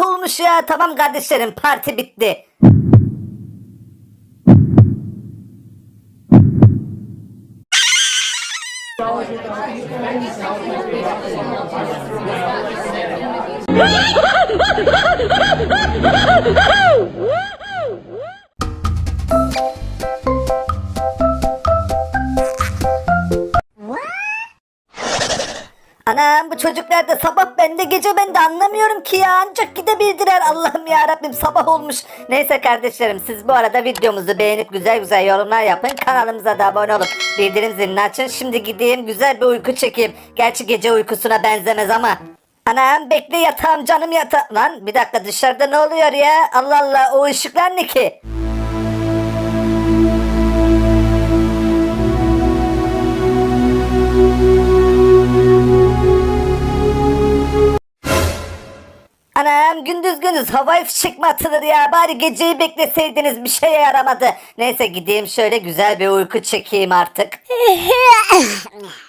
olmuş ya. Tamam kardeşlerim parti bitti. Anam sabah bende gece bende anlamıyorum ki ya ancak gidebildiler Allah'ım ya Rabbim sabah olmuş. Neyse kardeşlerim siz bu arada videomuzu beğenip güzel güzel yorumlar yapın kanalımıza da abone olup bildirim zilini açın. Şimdi gideyim güzel bir uyku çekeyim. Gerçi gece uykusuna benzemez ama. Anam bekle yatağım canım yatağım. Lan bir dakika dışarıda ne oluyor ya? Allah Allah o ışıklar ne ki? Gündüz gündüz havai fişek mi atılır ya? Bari geceyi bekleseydiniz bir şeye yaramadı. Neyse gideyim şöyle güzel bir uyku çekeyim. Artık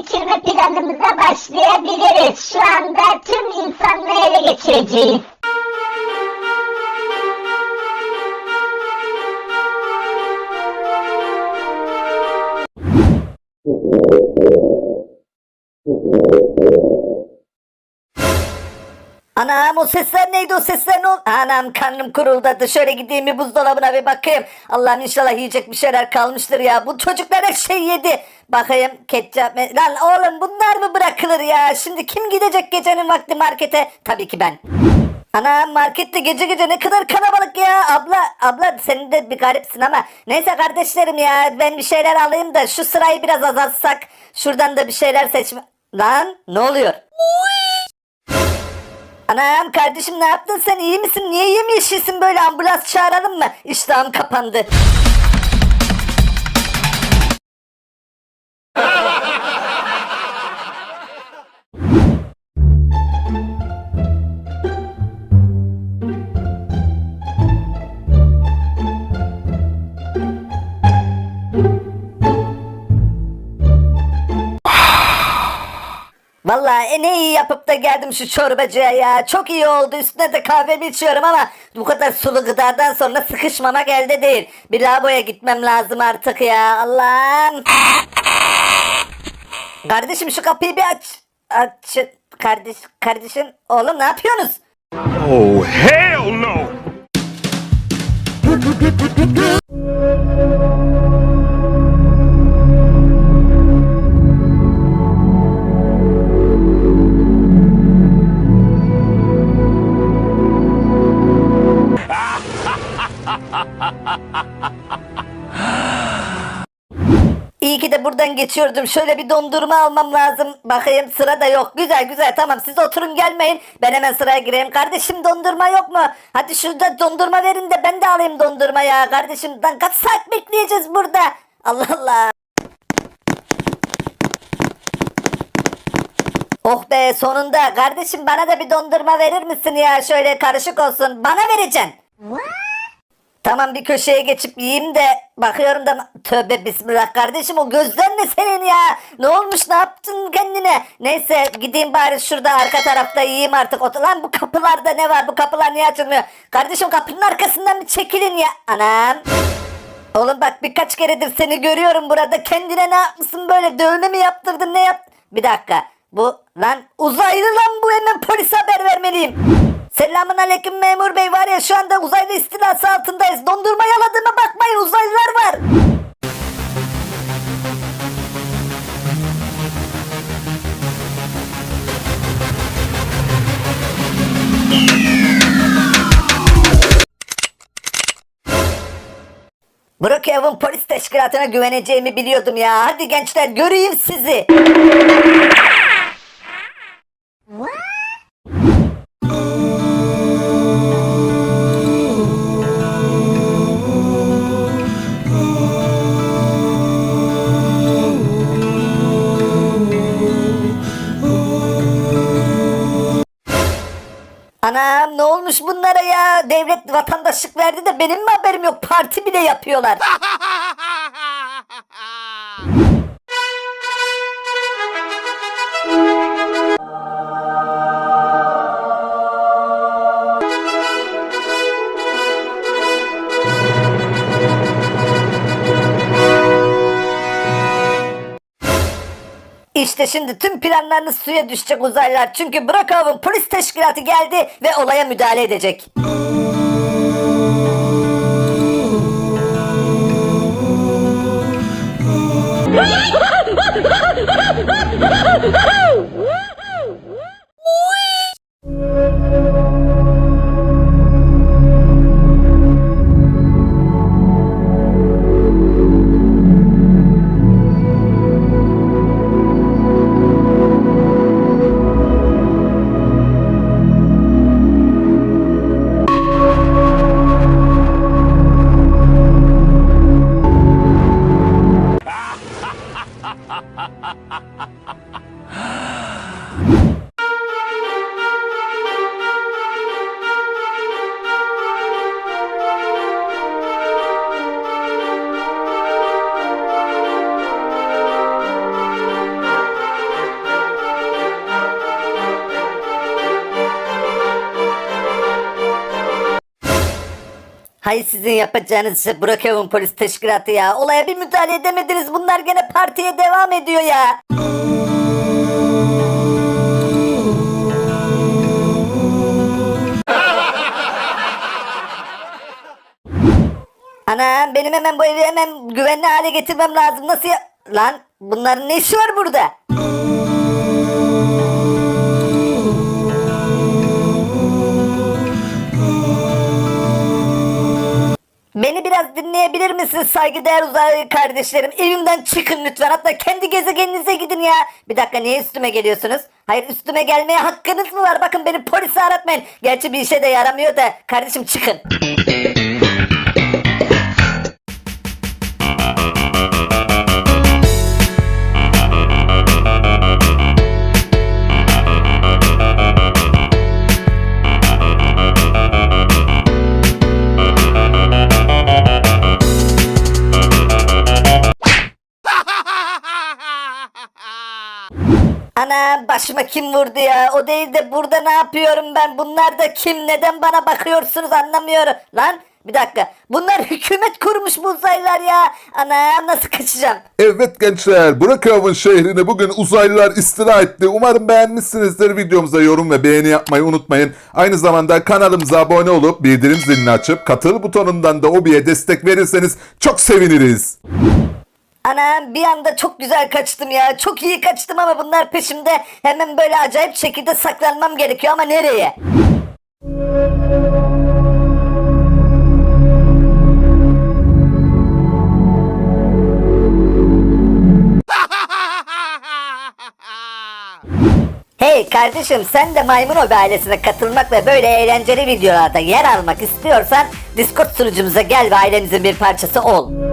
geçirme planımıza başlayabiliriz. Şu anda tüm insanlığı ele geçireceğiz. Anam o sesler neydi o sesler ne oldu? Anam karnım kuruldadı. Şöyle gideyim bir buzdolabına bir bakayım. Allah'ım inşallah yiyecek bir şeyler kalmıştır ya. Bu çocuklar her şey yedi. Bakayım ketçap. Lan oğlum bunlar mı bırakılır ya? Şimdi kim gidecek gecenin vakti markete? Tabii ki ben. Anam markette gece gece ne kadar kalabalık ya. Abla abla senin de bir garipsin ama. Neyse kardeşlerim ya ben bir şeyler alayım da şu sırayı biraz azaltsak. Şuradan da bir şeyler seçme. Lan ne oluyor? Anam kardeşim ne yaptın sen iyi misin? Niye yemyeşilsin böyle ambulans çağıralım mı? İştahım kapandı. Vallahi en iyi yapıp da geldim şu çorbacıya ya. Çok iyi oldu. Üstüne de kahvemi içiyorum ama bu kadar sulu gıdadan sonra sıkışmamak elde değil. Bir lavaboya gitmem lazım artık ya. Allah'ım. Kardeşim şu kapıyı bir aç. Aç. Kardeş, kardeşim. Oğlum ne yapıyorsunuz? Oh, hell no! İyi ki de buradan geçiyordum. Şöyle bir dondurma almam lazım. Bakayım sıra da yok. Güzel güzel tamam siz oturun gelmeyin. Ben hemen sıraya gireyim. Kardeşim dondurma yok mu? Hadi şurada dondurma verin de ben de alayım dondurma ya. Kardeşim lan kaç saat bekleyeceğiz burada? Allah Allah. Oh be sonunda. Kardeşim bana da bir dondurma verir misin ya? Şöyle karışık olsun. Bana vereceksin. Tamam bir köşeye geçip yiyeyim de bakıyorum da tövbe bismillah kardeşim o gözler ne senin ya? Ne olmuş ne yaptın kendine? Neyse gideyim bari şurada arka tarafta yiyeyim artık. Ot- lan bu kapılarda ne var? Bu kapılar niye açılmıyor? Kardeşim kapının arkasından bir çekilin ya. Anam. Oğlum bak birkaç keredir seni görüyorum burada. Kendine ne yapmışsın böyle? Dövme mi yaptırdın ne yap bir dakika. Bu lan uzaylı lan bu hemen polise haber vermeliyim. Selamun aleyküm memur bey var ya şu anda uzaylı istilası altındayız. Dondurma yaladığıma bakmayın uzaylılar var. Brookhaven polis teşkilatına güveneceğimi biliyordum ya. Hadi gençler göreyim sizi. Bunlara ya? Devlet vatandaşlık verdi de benim mi haberim yok? Parti bile yapıyorlar. İşte şimdi tüm planlarınız suya düşecek uzaylılar. Çünkü Brookhaven polis teşkilatı geldi ve olaya müdahale edecek. Hay sizin yapacağınız şey Brookhaven polis teşkilatı ya. Olaya bir müdahale edemediniz. Bunlar gene partiye devam ediyor ya. Anam benim hemen bu evi hemen güvenli hale getirmem lazım. Nasıl ya? Lan bunların ne işi var burada? Beni biraz dinleyebilir misiniz saygıdeğer uzaylı kardeşlerim? Evimden çıkın lütfen. Hatta kendi gezegeninize gidin ya. Bir dakika niye üstüme geliyorsunuz? Hayır üstüme gelmeye hakkınız mı var? Bakın beni polise aratmayın. Gerçi bir işe de yaramıyor da. Kardeşim çıkın. başıma kim vurdu ya? O değil de burada ne yapıyorum ben? Bunlar da kim? Neden bana bakıyorsunuz anlamıyorum. Lan bir dakika. Bunlar hükümet kurmuş bu uzaylılar ya. Ana nasıl kaçacağım? Evet gençler, Brookhaven şehrini bugün uzaylılar istila etti. Umarım beğenmişsinizdir. Videomuza yorum ve beğeni yapmayı unutmayın. Aynı zamanda kanalımıza abone olup bildirim zilini açıp katıl butonundan da OBİ'ye destek verirseniz çok seviniriz. Ana bir anda çok güzel kaçtım ya. Çok iyi kaçtım ama bunlar peşimde. Hemen böyle acayip şekilde saklanmam gerekiyor ama nereye? Hey kardeşim sen de Maymun Hobi ailesine katılmak ve böyle eğlenceli videolarda yer almak istiyorsan Discord sunucumuza gel ve ailemizin bir parçası ol.